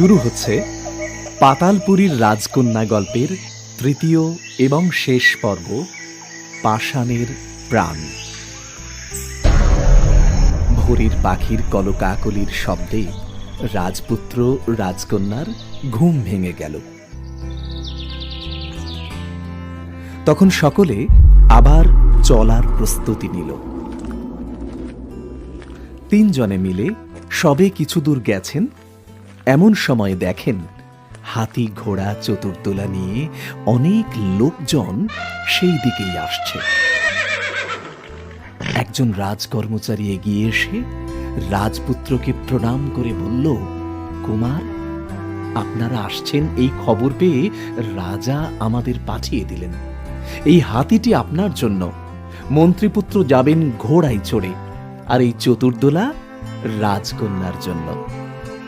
শুরু হচ্ছে পাতালপুরীর রাজকন্যা গল্পের তৃতীয় এবং শেষ পর্ব, পাষাণের প্রাণ। ভোরের পাখির কলকাকলির শব্দে রাজপুত্র রাজকন্যার ঘুম ভেঙে গেল। তখন সকলে আবার চলার প্রস্তুতি নিল। তিনজনে মিলে সবে কিছু দূর গেছেন এমন সময় দেখেন হাতি ঘোড়া, চতুর্দোলা নিয়ে অনেক লোকজন সেই দিকেই আসছে। একজন রাজকর্মচারী এগিয়ে এসে রাজপুত্রকে প্রণাম করে বলল, কুমার, আপনারা আসছেন এই খবর পেয়ে রাজা আমাদের পাঠিয়ে দিলেন। এই হাতিটি আপনার জন্য। মন্ত্রীপুত্র যাবেন ঘোড়ায় চড়ে, আর এই চতুর্দোলা রাজকন্যার জন্য।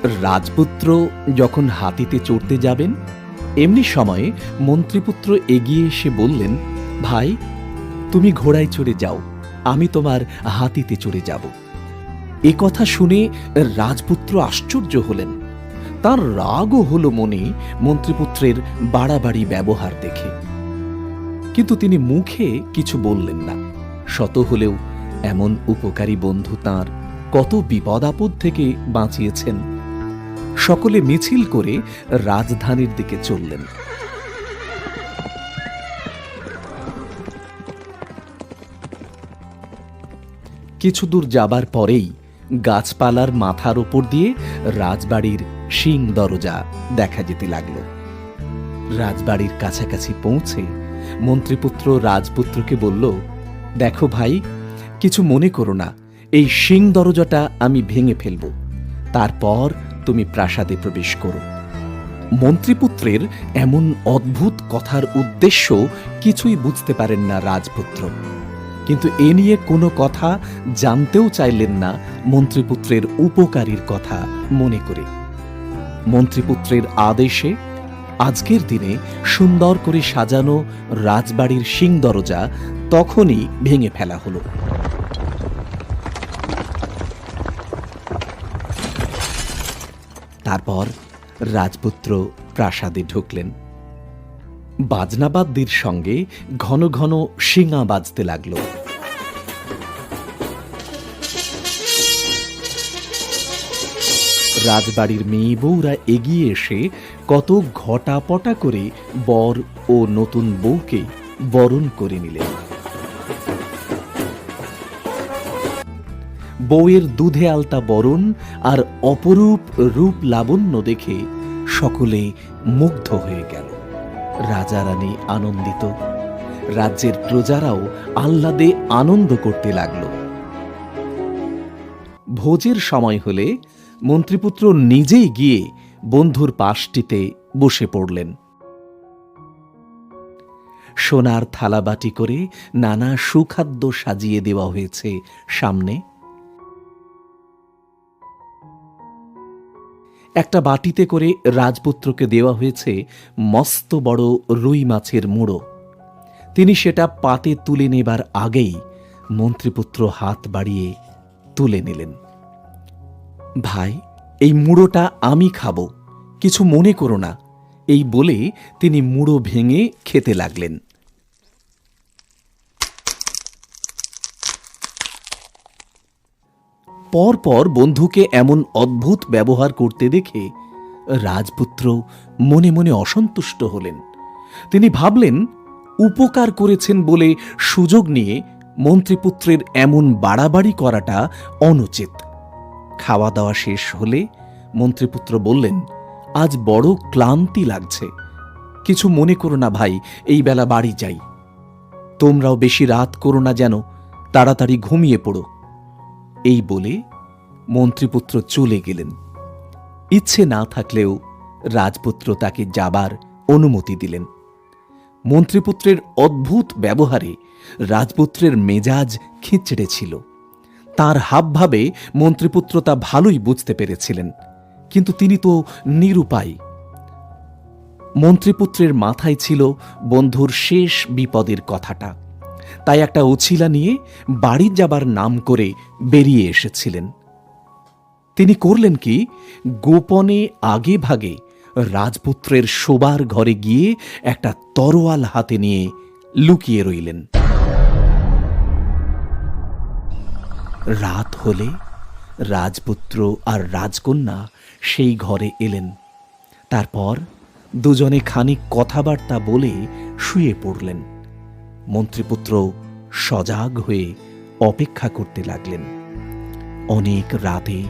রাজপুত্র যখন হাতিতে চড়তে যাবেন, এমনি সময়ে মন্ত্রীপুত্র এগিয়ে এসে বললেন, ভাই, তুমি ঘোড়ায় চড়ে যাও, আমি তোমার হাতিতে চড়ে যাব। এ কথা শুনে রাজপুত্র আশ্চর্য হলেন। তার রাগও হলো মনে মন্ত্রীপুত্রের বাড়াবাড়ি ব্যবহার দেখে। কিন্তু তিনি মুখে কিছু বললেন না। শত হলেও এমন উপকারী বন্ধু তাঁর কত বিপদ আপদ থেকে বাঁচিয়েছেন। সকলে মিছিল করে রাজধানীর দিকে চললেন। কিছু দূর যাবার পরেই গাছপালার মাথার ওপর দিয়ে রাজবাড়ির শিং দরজা দেখা যেতে লাগল। রাজবাড়ির কাছাকাছি পৌঁছে মন্ত্রীপুত্র রাজপুত্রকে বলল, দেখো ভাই, কিছু মনে করো না, এই শিং দরজাটা আমি ভেঙে ফেলব। তারপর তুমি প্রাসাদে প্রবেশ করো। মন্ত্রীপুত্রের এমন অদ্ভুত কথার উদ্দেশ্য কিছুই বুঝতে পারেন না রাজপুত্র। কিন্তু এ নিয়ে কোনো কথা জানতেও চাইলেন না মন্ত্রীপুত্রের উপকারীর কথা মনে করে। মন্ত্রীপুত্রের আদেশে আজকের দিনে সুন্দর করে সাজানো রাজবাড়ির সিং দরজা তখনই ভেঙে ফেলা হলো। তারপর রাজপুত্র প্রাসাদে ঢুকলেন। বাজনাবাদ্যির সঙ্গে ঘন ঘন শিঙা বাজতে লাগল। রাজবাড়ির মেয়ে বউরা এগিয়ে এসে কত ঘটাপটা করে বর ও নতুন বউকে বরণ করে নিলেন। বউয়ের দুধে আলতা বরণ আর অপরূপ রূপ লাবণ্য দেখে সকলে মুগ্ধ হয়ে গেল। রাজা রানী আনন্দিত। রাজ্যের প্রজারাও আহ্লাদে আনন্দ করতে লাগল। ভোজের সময় হলে মন্ত্রীপুত্র নিজেই গিয়ে বন্ধুর পাশটিতে বসে পড়লেন। সোনার থালাবাটি করে নানা সুখাদ্য সাজিয়ে দেওয়া হয়েছে সামনে। একটা বাটিতে করে রাজপুত্রকে দেওয়া হয়েছে মস্ত বড় রুই মাছের মুড়ো। তিনি সেটা পাতে তুলে নেবার আগেই মন্ত্রীপুত্র হাত বাড়িয়ে তুলে নিলেন। ভাই, এই মুড়োটা আমি খাব, কিছু মনে করো না। এই বলে তিনি মুড়ো ভেঙে খেতে লাগলেন। পরপর বন্ধুকে এমন অদ্ভুত ব্যবহার করতে দেখে রাজপুত্র মনে মনে অসন্তুষ্ট হলেন। তিনি ভাবলেন, উপকার করেছেন বলে সুযোগ নিয়ে মন্ত্রীপুত্রের এমন বাড়াবাড়ি করাটা অনুচিত। খাওয়া দাওয়া শেষ হলে মন্ত্রীপুত্র বললেন, আজ বড় ক্লান্তি লাগছে। কিছু মনে করো না ভাই, এই বেলা বাড়ি যাই। তোমরাও বেশি রাত করো না যেন, তাড়াতাড়ি ঘুমিয়ে পড়ো। এই বলে মন্ত্রীপুত্র চলে গেলেন। ইচ্ছে না থাকলেও রাজপুত্র তাকে যাবার অনুমতি দিলেন। মন্ত্রীপুত্রের অদ্ভুত ব্যবহারে রাজপুত্রের মেজাজ খিচড়ে ছিল। তার হাবভাবে মন্ত্রীপুত্র তা ভালোই বুঝতে পেরেছিলেন, কিন্তু তিনি তো নিরুপায়। মন্ত্রীপুত্রের মাথায় ছিল বন্ধুর শেষ বিপদের কথাটা। তাই একটা উছিলা নিয়ে বাড়ি যাবার নাম করে বেরিয়ে এসেছিলেন। তিনি করলেন কি? গোপনে আগে ভাগে রাজপুত্রের শোবার ঘরে গিয়ে একটা তরোয়াল হাতে নিয়ে লুকিয়ে রইলেন। রাত হলে রাজপুত্র আর রাজকন্যা সেই ঘরে এলেন। তারপর দুজনে খানিক কথাবার্তা বলে শুয়ে পড়লেন। মন্ত্রীপুত্র সজাগ হয়ে অপেক্ষা করতে লাগলেন। অনেক রাতে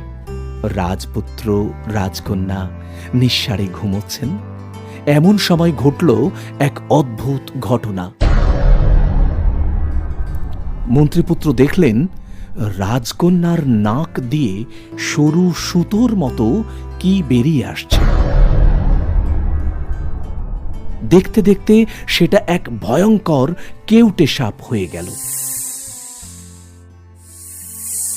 রাজপুত্র, রাজকন্যা নিঃসারে ঘুমোচ্ছেন। এমন সময় ঘটল এক অদ্ভুত ঘটনা। মন্ত্রীপুত্র দেখলেন রাজকন্যার নাক দিয়ে সরু সুতোর মতো কি বেরিয়ে আসছে। দেখতে দেখতে সেটা এক ভয়ঙ্কর কেউটে সাপ হয়ে গেল।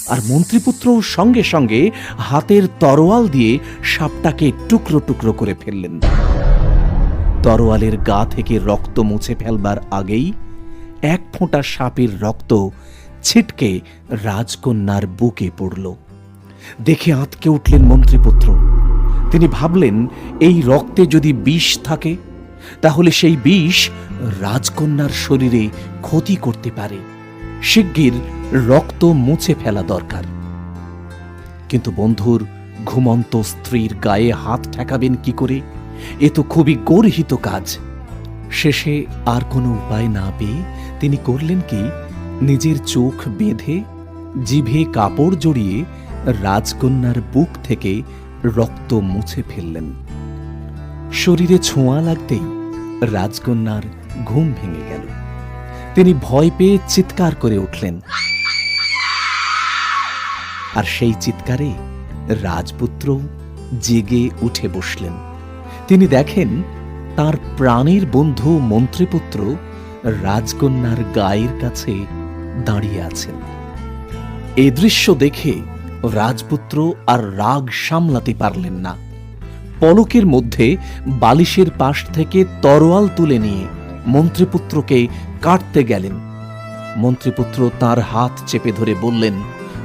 আর মন্ত্রীপুত্র সঙ্গে সঙ্গে হাতের তরোয়াল দিয়ে সাপটাকে টুকরো টুকরো করে ফেললেন। তরোয়ালের গা থেকে রক্ত মুছে ফেলবার আগেই এক ফোঁটা সাপের রক্ত ছিটকে রাজকন্যার বুকে পড়ল। দেখে আঁতকে উঠলেন মন্ত্রীপুত্র। তিনি ভাবলেন, এই রক্তে যদি বিষ থাকে তাহলে সেই বিষ রাজকন্যার শরীরে ক্ষতি করতে পারে। শিগগির রক্ত মুছে ফেলা দরকার। কিন্তু বন্ধুর ঘুমন্ত স্ত্রীর গায়ে হাত ঠেকাবেন কি করে? এ তো খুবই গর্হিত কাজ। শেষে আর কোনো উপায় না পেয়ে তিনি করলেন কি? নিজের চোখ বেঁধে জিভে কাপড় জড়িয়ে রাজকন্যার বুক থেকে রক্ত মুছে ফেললেন। শরীরে ছোঁয়া লাগতেই রাজকন্যার ঘুম ভেঙে গেল। তিনি ভয় পেয়ে চিৎকার করে উঠলেন। আর সেই চিৎকারে রাজপুত্র জেগে উঠে বসলেন। তিনি দেখেন তার প্রাণের বন্ধু মন্ত্রীপুত্র রাজকন্যার গায়ের কাছে দাঁড়িয়ে আছেন। এ দৃশ্য দেখে রাজপুত্র আর রাগ সামলাতে পারলেন না। পলকের মধ্যে বালিশের পাশ থেকে তরোয়াল তুলে নিয়ে মন্ত্রীপুত্রকে কাটতে গেলেন। মন্ত্রীপুত্র তার হাত চেপে ধরে বললেন,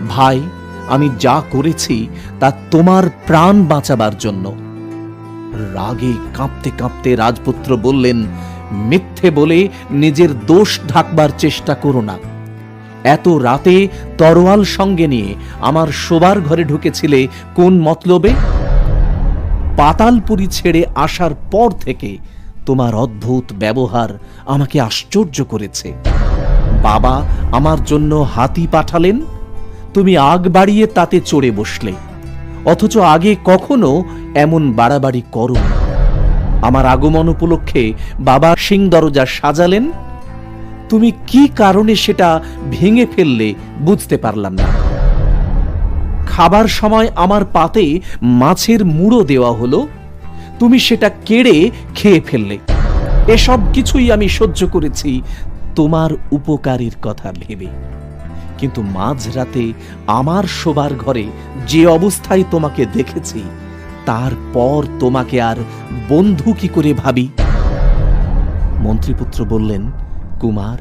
ভাই, আমি যা করেছি তা তোমার প্রাণ বাঁচাবার জন্য। রাগে কাঁপতে কাঁপতে রাজপুত্র বললেন, মিথ্যে বলে নিজের দোষ ঢাকবার চেষ্টা করো না। এত রাতে তরোয়াল সঙ্গে নিয়ে আমার শোবার ঘরে ঢুকেছিলে কোন মতলবে? পাতালপুরি ছেড়ে আসার পর থেকে তোমার অদ্ভুত ব্যবহার আমাকে আশ্চর্য করেছে। বাবা, আমার জন্য হাতি পাঠালেন। তুমি আগ বাড়িয়ে তাতে চড়ে বসলে। অথচ আগে কখনো এমন বাড়াবাড়ি করো আমার আগমন উপলক্ষে বাবা সিং দরজা সাজালেন। তুমি কি কারণে সেটা ভেঙে ফেললে বুঝতে পারলাম না। খাবার সময় আমার পাতে মাছের মুড়ো দেওয়া হলো। তুমি সেটা কেড়ে খেয়ে ফেললে। এসব কিছুই আমি সহ্য করেছি, তোমার উপকারীর কথা ভেবে। কিন্তু মাঝরাতে আমার শোবার ঘরে যে অবস্থায় তোমাকে দেখেছি, তারপর তোমাকে আর বন্ধু কি করে ভাবি? মন্ত্রীপুত্র বললেন, কুমার,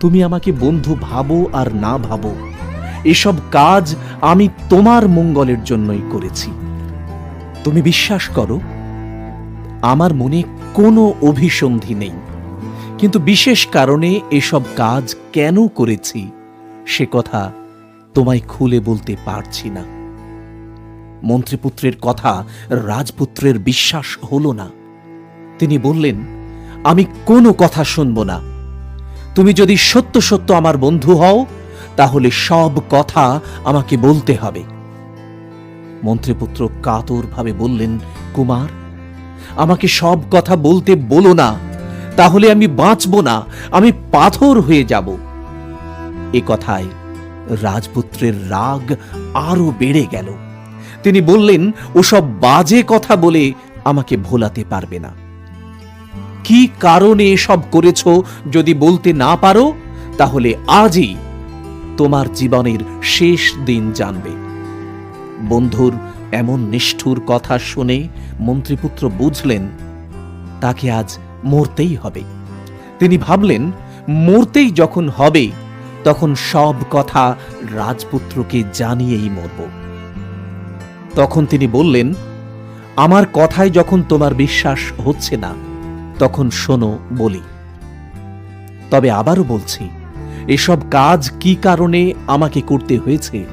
তুমি আমাকে বন্ধু ভাবো আর না ভাবো। এসব কাজ আমি তোমার মঙ্গলের জন্যই করেছি। তুমি বিশ্বাস করো, আমার মনে কোনো অভিসন্ধি নেই। কিন্তু বিশেষ কারণে এসব কাজ কেন করেছি, সে কথা তোমায় খুলে বলতে পারছি না। মন্ত্রীপুত্রের কথা রাজপুত্রের বিশ্বাস হলো না। তিনি বললেন, আমি কোনো কথা শুনব না। তুমি যদি সত্য সত্য আমার বন্ধু হও তাহলে সব কথা আমাকে বলতে হবে। মন্ত্রীপুত্র কাতরভাবে বললেন, কুমার, আমাকে সব কথা বলতে বলো না, তাহলে আমি বাঁচব না, আমি পাথর হয়ে যাব। এ কথায় রাজপুত্রের রাগ আরও বেড়ে গেল। তিনি বললেন, ওসব বাজে কথা বলে আমাকে ভোলাতে পারবে না। কি কারণে এসব করেছ যদি বলতে না পারো, তাহলে আজই তোমার জীবনের শেষ দিন জানবে। বন্ধুর এমন নিষ্ঠুর কথা শুনে মন্ত্রীপুত্র বুঝলেন, তাকে আজ মরতেই হবে। তিনি ভাবলেন, মরতেই যখন হবে, তখন সব কথা রাজপুত্রকে জানিয়েই মরব। তখন তিনি বললেন, আমার কথায় যখন তোমার বিশ্বাস হচ্ছে না, তখন শোনো বলি। তবে আবারও বলছি এসব কাজ কি কারণে আমাকে করতে হয়েছে?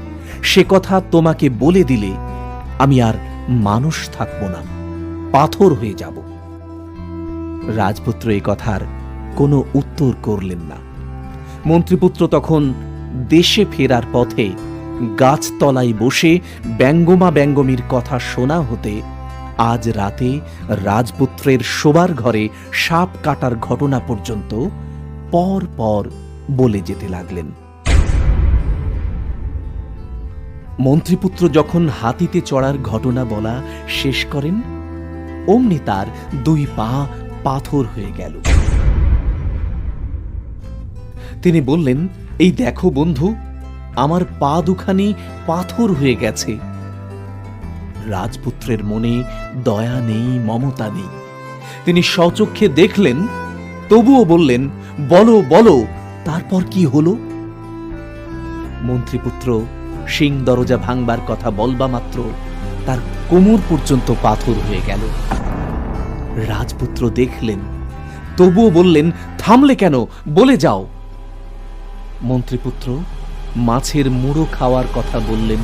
সে কথা তোমাকে বলে দিলে আমি আর মানুষ থাকব না, পাথর হয়ে যাব। রাজপুত্র এ কথার কোনো উত্তর করলেন না। মন্ত্রীপুত্র তখন দেশে ফেরার পথে গাছতলায় বসে ব্যঙ্গমা ব্যঙ্গমীর কথা শোনা হতে আজ রাতে রাজপুত্রের শোবার ঘরে সাপ কাটার ঘটনা পর্যন্ত পর পর বলে যেতে লাগলেন। মন্ত্রীপুত্র যখন হাতিতে চড়ার ঘটনা বলা শেষ করেন, অমনি তার দুই পা পাথর হয়ে গেল। তিনি বললেন, এই দেখো বন্ধু, আমার পা দুখানি পাথর হয়ে গেছে। রাজপুত্রের মনে দয়া নেই, মমতা নেই। তিনি সচক্ষে দেখলেন, তবুও বললেন, বলো বলো তারপর কি হলো? মন্ত্রীপুত্র, সিং দরজা ভাঙবার কথা বলবা মাত্র, তার কোমর পর্যন্ত পাথর হয়ে গেল। রাজপুত্র দেখলেন, তবুও বললেন, থামলে কেন? বলে যাও। মন্ত্রীপুত্র মাছের মুড়ো খাওয়ার কথা বললেন,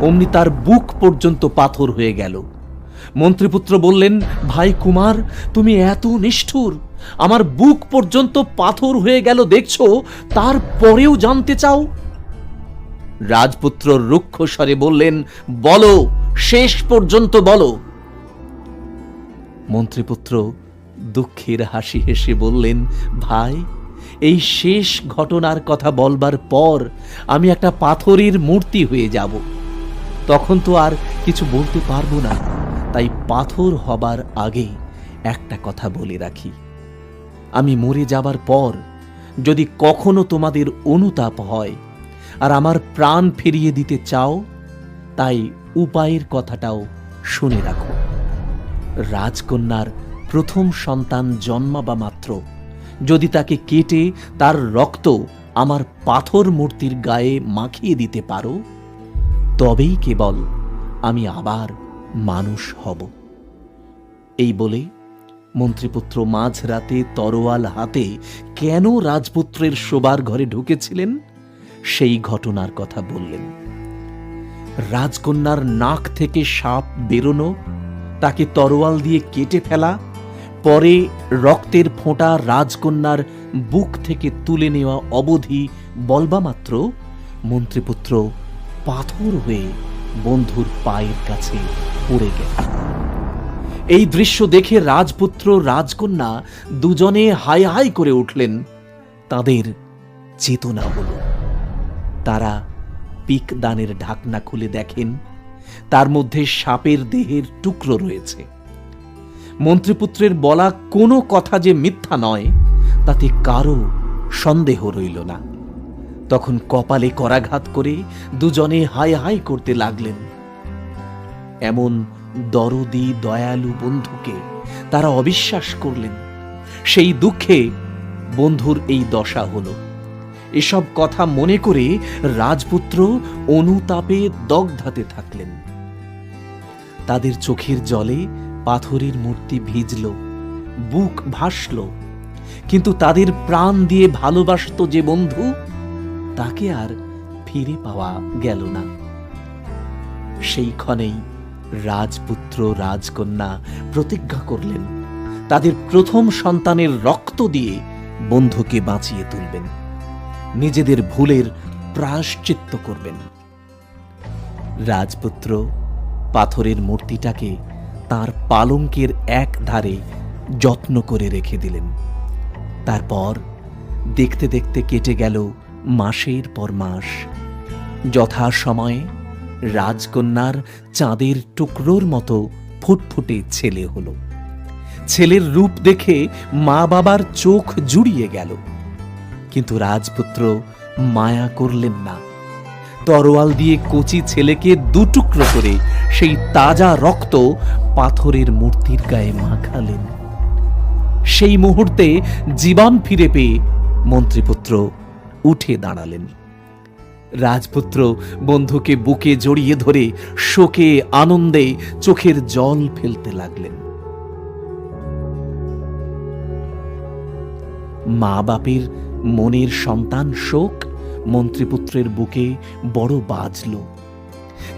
অমনি তার বুক পর্যন্ত পাথর হয়ে গেল। মন্ত্রীপুত্র বললেন, ভাই কুমার, তুমি এত নিষ্ঠুর আমার বুক পর্যন্ত পাথর হয়ে গেল, দেখছ? তারপরেও জানতে চাও? রাজপুত্র রুক্ষ স্বরে বললেন, বলো, শেষ পর্যন্ত বলো। মন্ত্রীপুত্র দুঃখের হাসি হেসে বললেন, ভাই, এই শেষ ঘটনার কথা বলবার পর আমি একটা পাথরের মূর্তি হয়ে যাব। তখন তো আর কিছু বলতে পারব না, তাই পাথর হবার আগে একটা কথা বলে রাখি। আমি মরে যাবার পর যদি কখনো তোমাদের অনুতাপ হয় আর আমার প্রাণ ফিরিয়ে দিতে চাও, তাই উপায়ের কথাটাও শুনে রাখো। রাজকন্যার প্রথম সন্তান জন্মাবা মাত্র। যদি তাকে কেটে তার রক্ত আমার পাথর মূর্তির গায়ে মাখিয়ে দিতে পারো, তবেই কেবল আমি আবার মানুষ হব। এই বলে মন্ত্রীপুত্র মাঝরাতে তরোয়াল হাতে কেন রাজপুত্রের শোবার ঘরে ঢুকেছিলেন? সেই ঘটনার কথা বললেন। রাজকন্যার নাক থেকে সাপ বেরোনো, তাকে তরোয়াল দিয়ে কেটে ফেলা, পরে রক্তের ফোঁটা রাজকন্যার বুক থেকে তুলে নেওয়া অবধি বলবামাত্র মন্ত্রীপুত্র পাথর হয়ে বন্ধুর পায়ের কাছে পড়ে গেল এই দৃশ্য দেখে রাজপুত্র, রাজকন্যা দুজনে হাই হাই করে উঠলেন। তাদের চেতনা হল। তারা পিক দানের ঢাকনা খুলে দেখেন। তার মধ্যে সাপের দেহের টুকরো রয়েছে। মন্ত্রীপুত্রের বলা কোনো কথা যে মিথ্যা নয়, তাতে কারও সন্দেহ রইল না। তখন কপালে করাঘাত করে দুজনে হাই হাই করতে লাগলেন। এমন দরদি দয়ালু বন্ধুকে তারা অবিশ্বাস করলেন। সেই দুঃখে বন্ধুর এই দশা হলো। এসব কথা মনে করে রাজপুত্র অনুতাপে দগ্ধাতে থাকলেন। তাদের চোখের জলে পাথরের মূর্তি ভিজল, বুক ভাসল, কিন্তু তাদের প্রাণ দিয়ে ভালোবাসত যে বন্ধু, তাকে আর ফিরে পাওয়া গেল না। সেই ক্ষণেই রাজপুত্র, রাজকন্যা প্রতিজ্ঞা করলেন। তাদের প্রথম সন্তানের রক্ত দিয়ে বন্ধুকে বাঁচিয়ে তুলবেন। নিজেদের ভুলের প্রায়শ্চিত্ত করবেন। রাজপুত্র পাথরের মূর্তিটাকে তার পালঙ্কের এক ধারে যত্ন করে রেখে দিলেন। তারপর দেখতে দেখতে কেটে গেল মাসের পর মাস। যথা সময়ে রাজকন্যার চাঁদের টুকরোর মতো ফুটফুটে ছেলে হলো। ছেলের রূপ দেখে মা বাবার চোখ জুড়িয়ে গেল। কিন্তু রাজপুত্র মায়া করলেন না। তরোয়াল দিয়ে কচি ছেলেকে দুটুকরো করে সেই তাজা রক্ত পাথরের মূর্তির গায়ে মাখালেন। সেই মুহূর্তে জীবন ফিরে পেয়ে মন্ত্রীপুত্র উঠে দাঁড়ালেন। রাজপুত্র বন্ধুকে বুকে জড়িয়ে ধরে শোকে আনন্দে চোখের জল ফেলতে লাগলেন। মা বাপের মনের সন্তান শোক, মন্ত্রীপুত্রের বুকে বড় বাজল।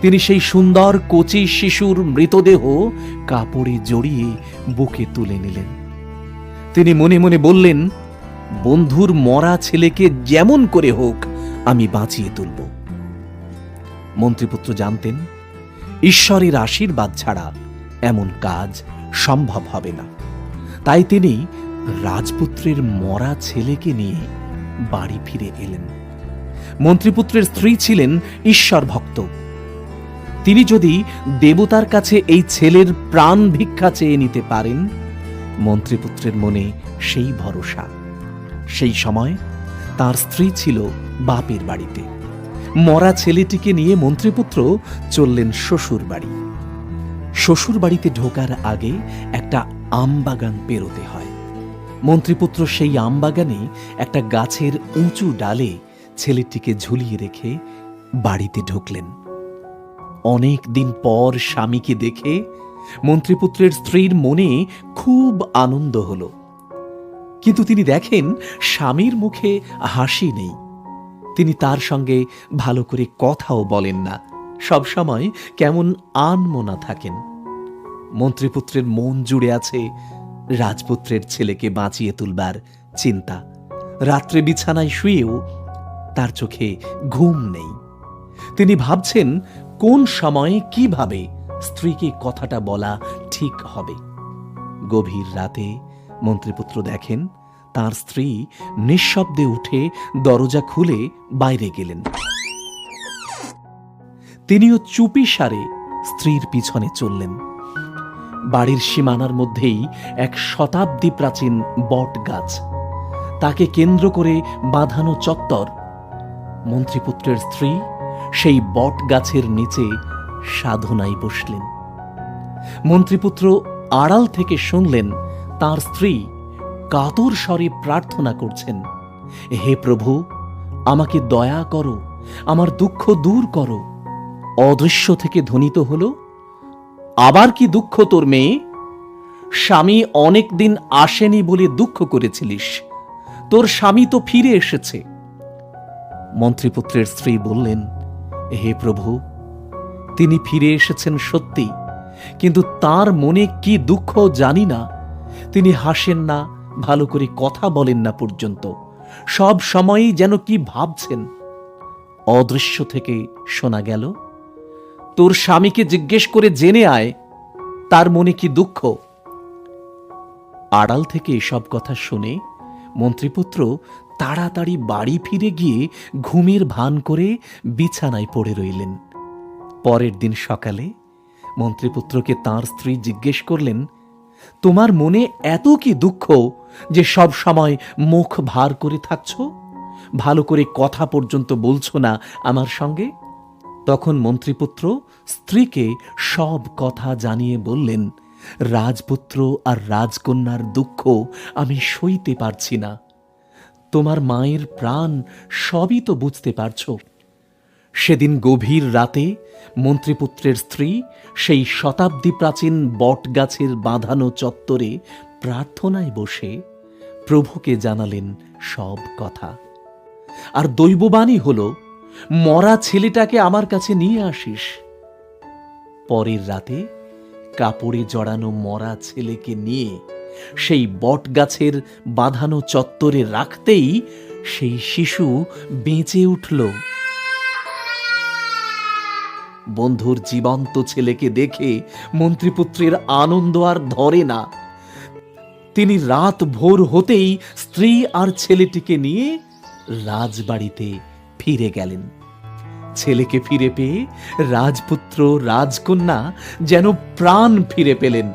তিনি সেই সুন্দর কচি শিশুর মৃতদেহ কাপড়ে জড়িয়ে বুকে তুলে নিলেন। তিনি মনে মনে বললেন, বন্ধুর মরা ছেলেকে যেমন করে হোক আমি বাঁচিয়ে তুলব। মন্ত্রীপুত্র জানতেন, ঈশ্বরের আশীর্বাদ ছাড়া এমন কাজ সম্ভব হবে না। তাই তিনি রাজপুত্রের মরা ছেলেকে নিয়ে বাড়ি ফিরে এলেন। মন্ত্রীপুত্রের স্ত্রী ছিলেন ঈশ্বর ভক্ত। তিনি যদি দেবতার কাছে এই ছেলের প্রাণ ভিক্ষা চেয়ে নিতে পারেন, মন্ত্রীপুত্রের মনে সেই ভরসা। সেই সময় তার স্ত্রী ছিল বাপের বাড়িতে। মরা ছেলেটিকে নিয়ে মন্ত্রীপুত্র চললেন শ্বশুর বাড়ি। শ্বশুর বাড়িতে ঢোকার আগে একটা আমবাগান পেরোতে হয়। মন্ত্রীপুত্র সেই আমবাগানে একটা গাছের উঁচু ডালে ছেলেটিকে ঝুলিয়ে রেখে বাড়িতে ঢুকলেন। অনেক দিন পর স্বামীকে দেখে মন্ত্রীপুত্রের স্ত্রীর মনে খুব আনন্দ হলো। কিন্তু তিনি দেখেন স্বামীর মুখে হাসি নেই। তিনি তার সঙ্গে ভালো করে কথাও বলেন না। সবসময় কেমন আনমনা থাকেন। মন্ত্রীপুত্রের মন জুড়ে আছে রাজপুত্রের ছেলেকে বাঁচিয়ে তুলবার চিন্তা। রাত্রে বিছানায় শুয়েও তার চোখে ঘুম নেই। তিনি ভাবছেন, কোন সময়ে কীভাবে স্ত্রীকে কথাটা বলা ঠিক হবে। গভীর রাতে মন্ত্রীপুত্র দেখেন, তার স্ত্রী নিঃশব্দে উঠে দরজা খুলে বাইরে গেলেন। তিনিও চুপি সারে স্ত্রীর পিছনে চললেন। বাড়ির সীমানার মধ্যেই এক শতাব্দী প্রাচীন বট গাছ। তাকে কেন্দ্র করে বাঁধানো চত্বর। মন্ত্রীপুত্রের স্ত্রী সেই বট গাছের নিচে সাধনায় বসলেন। মন্ত্রীপুত্র আড়াল থেকে শুনলেন তার স্ত্রী কাতর স্বরে প্রার্থনা করছেন, হে প্রভু, আমাকে দয়া করো, আমার দুঃখ দূর করো। অদৃশ্য থেকে ধ্বনিত হল, আবার কি দুঃখ তোর মেয়ে? স্বামী অনেক দিন আসেনি বলে দুঃখ করেছিলিস, তোর স্বামী তো ফিরে এসেছে। মন্ত্রীপুত্রের স্ত্রী বললেন, হে প্রভু, তিনি ফিরে এসেছেন সত্যি, কিন্তু তার মনে কি দুঃখ জানি না তিনি হাসেন না, ভালো করে কথা বলেন না পর্যন্ত। সব সময়ই যেন কি ভাবছেন। অদৃশ্য থেকে শোনা গেল, তোর স্বামীকে জিজ্ঞেস করে জেনে আয়, তার মনে কি দুঃখ? আড়াল থেকে এসব কথা শুনে মন্ত্রীপুত্র তাড়াতাড়ি বাড়ি ফিরে গিয়ে ঘুমের ভান করে বিছানায় পড়ে রইলেন। পরের দিন সকালে মন্ত্রীপুত্রকে তার স্ত্রী জিজ্ঞেস করলেন তোমার মনে এত কি দুঃখ যে সব সময় মুখ ভার করে থাকছ? ভালো করে কথা পর্যন্ত বলছো না আমার সঙ্গে? তখন মন্ত্রীপুত্র স্ত্রীকে সব কথা জানিয়ে বললেন, রাজপুত্র আর রাজকন্যার দুঃখ আমি সইতে পারছি না। তোমার মায়ের প্রাণ সবই তো বুঝতে পারছ। সেদিন গভীর রাতে মন্ত্রীপুত্রের স্ত্রী সেই শতাব্দী প্রাচীন বটগাছের বাঁধানো চত্বরে প্রার্থনায় বসে প্রভুকে জানালেন সব কথা। আর দৈববাণী হল, মরা ছেলেটাকে আমার কাছে নিয়ে আসিস। পরের রাতে কাপড়ে জড়ানো মরা ছেলেকে নিয়ে সেই বটগাছের বাঁধানো চত্বরে রাখতেই সেই শিশু বেঁচে উঠল বন্ধুর জীবন্ত ছেলেকে দেখে মন্ত্রীপুত্রের আনন্দ আর ধরে না। তিনি রাত ভোর হতেই স্ত্রী আর ছেলেটিকে নিয়ে রাজবাড়িতে ফিরে গেলেন। ছেলেকে ফিরে পেয়ে রাজপুত্র, রাজকন্যা যেন প্রাণ ফিরে পেলেন।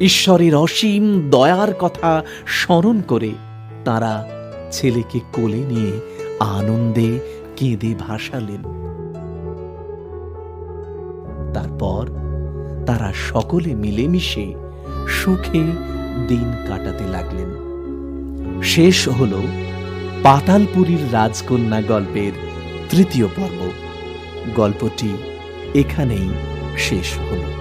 ঈশ্বরের অসীম দয়ার কথা স্মরণ করে তারা ছেলেকে কোলে নিয়ে আনন্দে কেঁদে ভাসালেন। তারপর তারা সকলে মিলেমিশে সুখে দিন কাটাতে লাগলেন। শেষ হল পাতালপুরীর রাজকন্যা গল্পের তৃতীয় পর্ব। গল্পটি এখানেই শেষ হলো।